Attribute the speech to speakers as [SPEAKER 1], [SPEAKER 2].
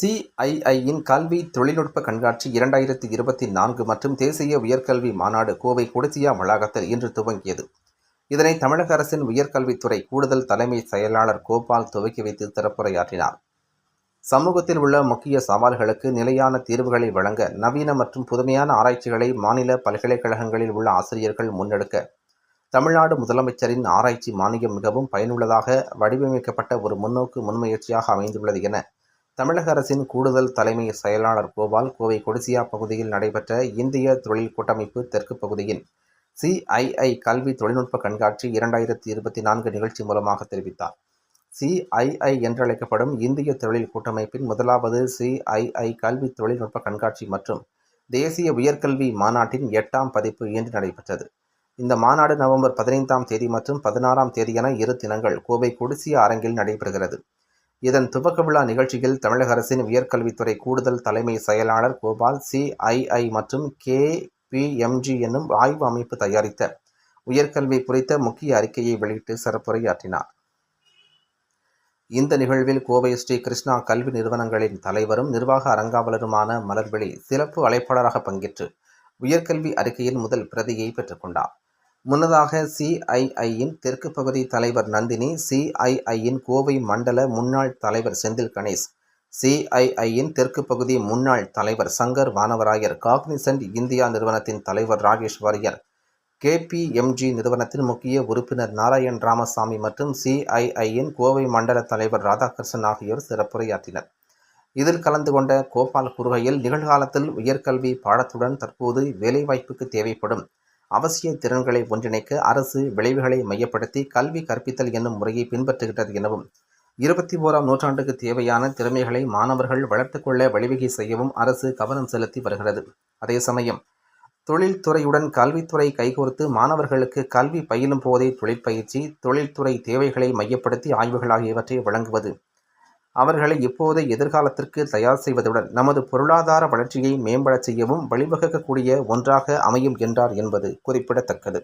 [SPEAKER 1] சிஐஐயின் கல்வி தொழில்நுட்ப கண்காட்சி இரண்டாயிரத்தி இருபத்தி நான்கு மற்றும் தேசிய உயர்கல்வி மாநாடு கோவை கொடிசியா வளாகத்தில் இன்று துவங்கியது. இதனை தமிழக அரசின் உயர்கல்வித்துறை கூடுதல் தலைமை செயலாளர் கோபால் துவக்கி வைத்து சிறப்புரையாற்றினார். சமூகத்தில் உள்ள முக்கிய சவால்களுக்கு நிலையான தீர்வுகளை வழங்க நவீன மற்றும் புதுமையான ஆராய்ச்சிகளை மாநில பல்கலைக்கழகங்களில் உள்ள ஆசிரியர்கள் முன்னெடுக்க தமிழ்நாடு முதலமைச்சரின் ஆராய்ச்சி மானியம் மிகவும் பயனுள்ளதாக வடிவமைக்கப்பட்ட ஒரு முன்னோக்கு முன்முயற்சியாக அமைந்துள்ளது என தமிழக அரசின் கூடுதல் தலைமை செயலாளர் கோபால் கோவை கொடிசியா பகுதியில் நடைபெற்ற இந்திய தொழில் கூட்டமைப்பு தெற்கு பகுதியின் சிஐஐ கல்வி தொழில்நுட்ப கண்காட்சி இரண்டாயிரத்தி இருபத்தி நான்கு நிகழ்ச்சி மூலமாக தெரிவித்தார். சிஐஐ என்றழைக்கப்படும் இந்திய தொழில் கூட்டமைப்பின் முதலாவது சிஐஐ கல்வி தொழில்நுட்ப கண்காட்சி மற்றும் தேசிய உயர்கல்வி மாநாட்டின் எட்டாம் பதிப்பு இன்று நடைபெற்றது. இந்த மாநாடு நவம்பர் பதினைந்தாம் தேதி மற்றும் பதினாறாம் தேதியான இரு தினங்கள் கோவை கொடிசியா அரங்கில் நடைபெறுகிறது. இதன் துவக்க விழா நிகழ்ச்சியில் தமிழக அரசின் உயர்கல்வித்துறை கூடுதல் தலைமை செயலாளர் கோபால் சிஐஐ மற்றும் கேபிஎம்ஜி என்னும் ஆய்வு அமைப்பு தயாரித்த உயர்கல்வி குறித்த முக்கிய அறிக்கையை வெளியிட்டு சிறப்புரையாற்றினார். இந்த நிகழ்வில் கோவை ஸ்ரீ கிருஷ்ணா கல்வி நிறுவனங்களின் தலைவரும் நிர்வாக அரங்காவலருமான மலர்விழி சிறப்பு அழைப்பாளராக பங்கேற்று உயர்கல்வி அறிக்கையின் முதல் பிரதியை பெற்றுக்கொண்டார். முன்னதாக சிஐஐயின் தெற்கு பகுதி தலைவர் நந்தினி சிஐஐயின் கோவை மண்டல முன்னாள் தலைவர் செந்தில் கணேஷ் சிஐஐயின் தெற்கு பகுதி முன்னாள் தலைவர் சங்கர் வானவராயர் காக்னிசன்ட் இந்தியா நிறுவனத்தின் தலைவர் ராகேஷ் வாரியர் கேபிஎம்ஜி நிறுவனத்தின் முக்கிய உறுப்பினர் நாராயண் ராமசாமி மற்றும் சிஐஐயின் கோவை மண்டல தலைவர் ராதாகிருஷ்ணன் ஆகியோர் சிறப்புரையாற்றினர். இதில் கலந்து கொண்ட கோபால் கூறுகையில் நிகழ்காலத்தில் உயர்கல்வி பாடத்துடன் தற்போது வேலைவாய்ப்புக்கு தேவைப்படும். அவசிய திறன்களை ஒன்றிணைக்க அரசு விளைவுகளை மையப்படுத்தி கல்வி கற்பித்தல் என்னும் முறையை பின்பற்றுகின்றது எனவும் இருபத்தி ஓராம் நூற்றாண்டுக்கு தேவையான திறமைகளை மாணவர்கள் வளர்த்துக்கொள்ள வழிவகை செய்யவும் அரசு கவனம் செலுத்தி வருகிறது. அதே சமயம் தொழில்துறையுடன் கல்வித்துறை கைகோர்த்து மாணவர்களுக்கு கல்வி பயிலும் போதே தொழிற்பயிற்சி தொழில்துறை தேவைகளை மையப்படுத்தி ஆய்வுகள் ஆகியவற்றை வழங்குவது அவர்களை இப்போதே எதிர்காலத்திற்கு தயார் செய்வதுடன் நமது பொருளாதார வளர்ச்சியை மேம்படச் செய்யவும் வழிவகுக்கக்கூடிய ஒன்றாக அமையும் என்றார் என்பது குறிப்பிடத்தக்கது.